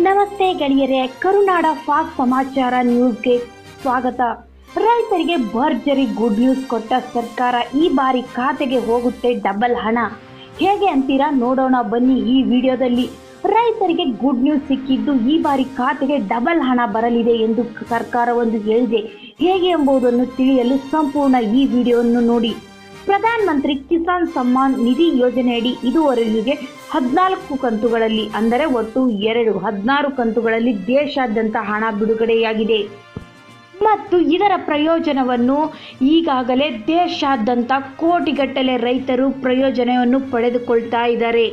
ನಮಸ್ತೆ ಗೆಳೆಯರೇ ಕರುನಾಡ ಫಾಕ್ ಸಮಾಚಾರ ನ್ಯೂಸ್ಗೆ ಸ್ವಾಗತ. ರೈತರಿಗೆ ಭರ್ಜರಿ ಗುಡ್ ನ್ಯೂಸ್ ಕೊಟ್ಟ ಸರ್ಕಾರ ಈ ಬಾರಿ ಖಾತೆಗೆ ಹೋಗುತ್ತೆ ಡಬಲ್ ಹಣ. ಹೇಗೆ ಅಂತೀರಾ? ನೋಡೋಣ, ಬನ್ನಿ ಈ ವಿಡಿಯೋದಲ್ಲಿ. ರೈತರಿಗೆ ಗುಡ್ ನ್ಯೂಸ್ ಸಿಕ್ಕಿದ್ದು ಈ ಬಾರಿ ಖಾತೆಗೆ ಡಬಲ್ ಹಣ ಬರಲಿದೆ ಎಂದು ಸರ್ಕಾರ ಒಂದು ಹೇಳಿದೆ. ಹೇಗೆ ಎಂಬುದನ್ನು ತಿಳಿಯಲು ಸಂಪೂರ್ಣ ಈ ವಿಡಿಯೋವನ್ನು ನೋಡಿ. ಪ್ರಧಾನ ಮಂತ್ರಿ ಕಿಸಾನ್ ಸಮ್ಮಾನ್ ನಿಧಿ ಯೋಜನೆಯಡಿ ಇದುವರೆಗೆ ಹದಿನಾಲ್ಕು ಕಂತುಗಳಲ್ಲಿ, ಅಂದರೆ ಒಟ್ಟು ಎರಡು, ಹದಿನಾರು ಕಂತುಗಳಲ್ಲಿ ದೇಶಾದ್ಯಂತ ಹಣ ಬಿಡುಗಡೆಯಾಗಿದೆ. ಮತ್ತು ಇದರ ಪ್ರಯೋಜನವನ್ನು ಈಗಾಗಲೇ ದೇಶಾದ್ಯಂತ ಕೋಟಿಗಟ್ಟಲೆ ರೈತರು ಪ್ರಯೋಜನವನ್ನು ಪಡೆದುಕೊಳ್ತಾ ಇದ್ದಾರೆ.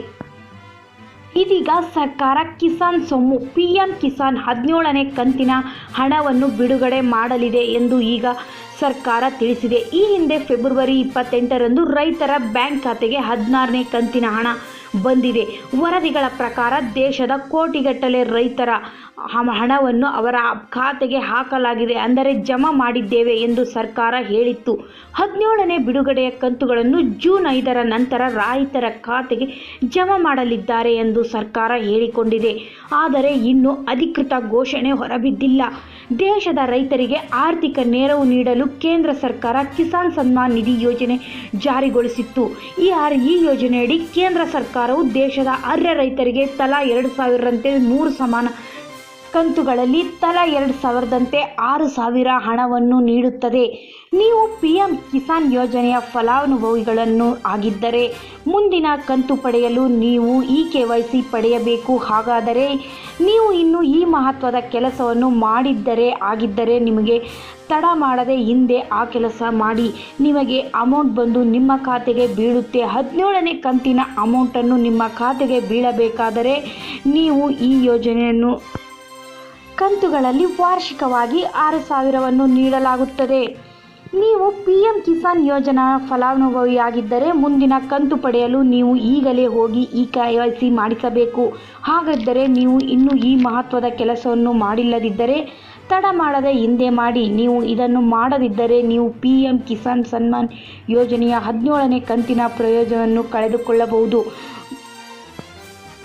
ಇದೀಗ ಸರ್ಕಾರ ಕಿಸಾನ್ ಸೊಮ್ಮು, ಪಿ ಎಂ ಕಿಸಾನ್ ಹದಿನೇಳನೇ ಕಂತಿನ ಹಣವನ್ನು ಬಿಡುಗಡೆ ಮಾಡಲಿದೆ ಎಂದು ಈಗ ಸರ್ಕಾರ ತಿಳಿಸಿದೆ. ಈ ಹಿಂದೆ ಫೆಬ್ರವರಿ ಇಪ್ಪತ್ತೆಂಟರಂದು ರೈತರ ಬ್ಯಾಂಕ್ ಖಾತೆಗೆ ಹದಿನಾರನೇ ಕಂತಿನ ಹಣ ಬಂದಿದೆ. ವರದಿಗಳ ಪ್ರಕಾರ ದೇಶದ ಕೋಟಿಗಟ್ಟಲೆ ರೈತರ ಹಣವನ್ನು ಅವರ ಖಾತೆಗೆ ಹಾಕಲಾಗಿದೆ. ಅಂದರೆ ಜಮಾ ಮಾಡಿದ್ದೇವೆ ಎಂದು ಸರ್ಕಾರ ಹೇಳಿತ್ತು. ಹದಿನೇಳನೇ ಬಿಡುಗಡೆಯ ಕಂತುಗಳನ್ನು ಜೂನ್ ಐದರ ನಂತರ ರೈತರ ಖಾತೆಗೆ ಜಮಾ ಮಾಡಲಿದ್ದಾರೆ ಎಂದು ಸರ್ಕಾರ ಹೇಳಿಕೊಂಡಿದೆ. ಆದರೆ ಇನ್ನೂ ಅಧಿಕೃತ ಘೋಷಣೆ ಹೊರಬಿದ್ದಿಲ್ಲ. ದೇಶದ ರೈತರಿಗೆ ಆರ್ಥಿಕ ನೆರವು ನೀಡಲು ಕೇಂದ್ರ ಸರ್ಕಾರ ಕಿಸಾನ್ ಸನ್ಮಾನ್ ನಿಧಿ ಯೋಜನೆ ಜಾರಿಗೊಳಿಸಿತ್ತು. ಈ ಆರ್, ಈ ಯೋಜನೆಯಡಿ ಕೇಂದ್ರ ಸರ್ಕಾರವು ದೇಶದ ಅರ್ಹ ರೈತರಿಗೆ ತಲಾ ಎರಡು ಸಾವಿರದಂತೆ ಮೂರು ಸಮಾನ ಕಂತುಗಳಲ್ಲಿ ತಲಾ ಎರಡು ಸಾವಿರದಂತೆ ಆರು ಸಾವಿರ ಹಣವನ್ನು ನೀಡುತ್ತದೆ. ನೀವು ಪಿ ಎಂ ಕಿಸಾನ್ ಯೋಜನೆಯ ಫಲಾನುಭವಿಗಳನ್ನು ಆಗಿದ್ದರೆ ಮುಂದಿನ ಕಂತು ಪಡೆಯಲು ನೀವು ಇ ಕೆ ವೈ ಸಿ ಪಡೆಯಬೇಕು. ಹಾಗಾದರೆ ನೀವು ಇನ್ನು ಈ ಮಹತ್ವದ ಕೆಲಸವನ್ನು ಮಾಡಿದ್ದರೆ ಆಗಿದ್ದರೆ ನಿಮಗೆ ತಡ ಮಾಡದೆ ಹಿಂದೆ ಆ ಕೆಲಸ ಮಾಡಿ. ನಿಮಗೆ ಅಮೌಂಟ್ ಬಂದು ನಿಮ್ಮ ಖಾತೆಗೆ ಬೀಳುತ್ತೆ. ಹದಿನೇಳನೇ ಕಂತಿನ ಅಮೌಂಟನ್ನು ನಿಮ್ಮ ಖಾತೆಗೆ ಬೀಳಬೇಕಾದರೆ ನೀವು ಈ ಯೋಜನೆಯನ್ನು ಕಂತುಗಳಲ್ಲಿ ವಾರ್ಷಿಕವಾಗಿ ಆರು ಸಾವಿರವನ್ನು ನೀಡಲಾಗುತ್ತದೆ. ನೀವು ಪಿ ಎಂ ಕಿಸಾನ್ ಯೋಜನಾ ಫಲಾನುಭವಿಯಾಗಿದ್ದರೆ ಮುಂದಿನ ಕಂತು ಪಡೆಯಲು ನೀವು ಈಗಲೇ ಹೋಗಿ ಇ ಕೆ ವೈ ಸಿ ಮಾಡಿಸಬೇಕು. ಹಾಗಾದರೆ ನೀವು ಇನ್ನೂ ಈ ಮಹತ್ವದ ಕೆಲಸವನ್ನು ಮಾಡಿಲ್ಲದಿದ್ದರೆ ತಡ ಮಾಡದೆ ಹಿಂದೆ ಮಾಡಿ. ನೀವು ಇದನ್ನು ಮಾಡದಿದ್ದರೆ ನೀವು ಪಿ ಎಂ ಕಿಸಾನ್ ಸನ್ಮಾನ್ ಯೋಜನೆಯ ಹದಿನೇಳನೇ ಕಂತಿನ ಪ್ರಯೋಜನವನ್ನು ಕಳೆದುಕೊಳ್ಳಬಹುದು.